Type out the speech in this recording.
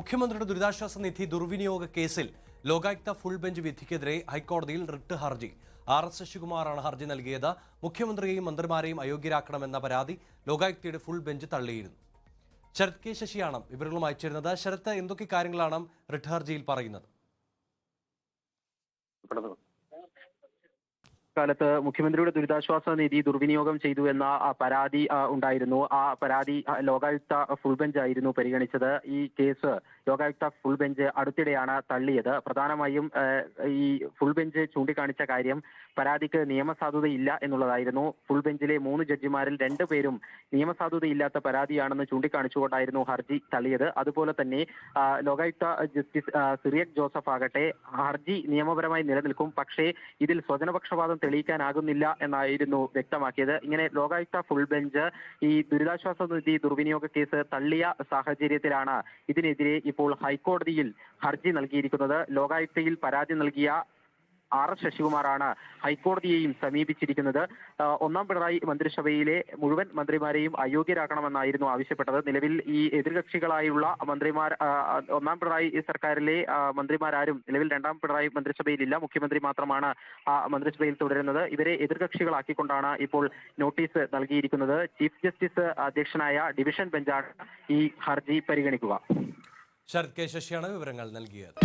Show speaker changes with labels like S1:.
S1: മുഖ്യമന്ത്രിയുടെ ദുരിതാശ്വാസ നിധി ദുർവിനിയോഗ കേസിൽ ലോകായുക്ത ഫുൾ ബെഞ്ച് വിധിക്കെതിരെ ഹൈക്കോടതിയിൽ റിട്ട് ഹർജി. ആർ എസ് ശശികുമാറാണ് ഹർജി നൽകിയത്. മുഖ്യമന്ത്രിയെയും മന്ത്രിമാരെയും അയോഗ്യരാക്കണമെന്ന പരാതി ലോകായുക്തയുടെ ഫുൾ ബെഞ്ച് തള്ളിയിരുന്നു. ശരത് കെ ശശിയാണ് വിവരങ്ങളുമായി ചേരുന്നത് ശരത്ത് എന്തൊക്കെ കാര്യങ്ങളാണ് റിട്ട് ഹർജിയിൽ പറയുന്നത്?
S2: കാലത്ത് മുഖ്യമന്ത്രിയുടെ ദുരിതാശ്വാസ നിധി ദുർവിനിയോഗം ചെയ്തു എന്ന ആ, പരാതി ഉണ്ടായിരുന്നു. ആ പരാതി ലോകായുക്ത ഫുൾ ബെഞ്ച് ആയിരുന്നു പരിഗണിച്ചത്. ഈ കേസ് ലോകായുക്ത ഫുൾ ബെഞ്ച് അടുത്തിടെയാണ് തള്ളിയത്. പ്രധാനമായും ഈ ഫുൾ ബെഞ്ച് ചൂണ്ടിക്കാണിച്ച കാര്യം പരാതിക്ക് നിയമസാധുതയില്ല എന്നുള്ളതായിരുന്നു. ഫുൾ ബെഞ്ചിലെ മൂന്ന് ജഡ്ജിമാരിൽ രണ്ടു പേരും നിയമസാധുതയില്ലാത്ത പരാതിയാണെന്ന് ചൂണ്ടിക്കാണിച്ചുകൊണ്ടായിരുന്നു ഹർജി തള്ളിയത്. അതുപോലെ തന്നെ ലോകായുക്ത ജസ്റ്റിസ് സിറിയക് ജോസഫ് ആകട്ടെ ഹർജി നിയമപരമായി നിലനിൽക്കും. പക്ഷേ ഇതിൽ സ്വജനപക്ഷപാതം തെളിയിക്കാനാകുന്നില്ല എന്നായിരുന്നു വ്യക്തമാക്കിയത്. ഇങ്ങനെ ലോകായുക്ത ഫുൾ ബെഞ്ച് ഈ ദുരിതാശ്വാസ നിധി ദുർവിനിയോഗ കേസ് തള്ളിയ സാഹചര്യത്തിലാണ് ഇതിനെതിരെ ഇപ്പോൾ ഹൈക്കോടതിയിൽ ഹർജി നൽകിയിരിക്കുന്നത്. ലോകായുക്തയിൽ പരാതി നൽകിയ ആർ എസ് ശശികുമാറാണ് ഹൈക്കോടതിയെയും സമീപിച്ചിരിക്കുന്നത്. ഒന്നാം പിണറായി മന്ത്രിസഭയിലെ മുഴുവൻ മന്ത്രിമാരെയും അയോഗ്യരാക്കണമെന്നായിരുന്നു ആവശ്യപ്പെട്ടത്. നിലവിൽ ഈ എതിർകക്ഷികളായുള്ള മന്ത്രിമാർ ഒന്നാം പിണറായി സർക്കാരിലെ മന്ത്രിമാരാരും നിലവിൽ രണ്ടാം പിണറായി മന്ത്രിസഭയിലില്ല. മുഖ്യമന്ത്രി മാത്രമാണ് ആ മന്ത്രിസഭയിൽ തുടരുന്നത്. ഇവരെ എതിർകക്ഷികളാക്കിക്കൊണ്ടാണ് ഇപ്പോൾ നോട്ടീസ് നൽകിയിരിക്കുന്നത്. ചീഫ് ജസ്റ്റിസ് അധ്യക്ഷനായ ഡിവിഷൻ ബെഞ്ചാണ് ഈ ഹർജി പരിഗണിക്കുക.
S1: ശരത് കെ ശശിയാണ് വിവരങ്ങൾ നൽകിയത്.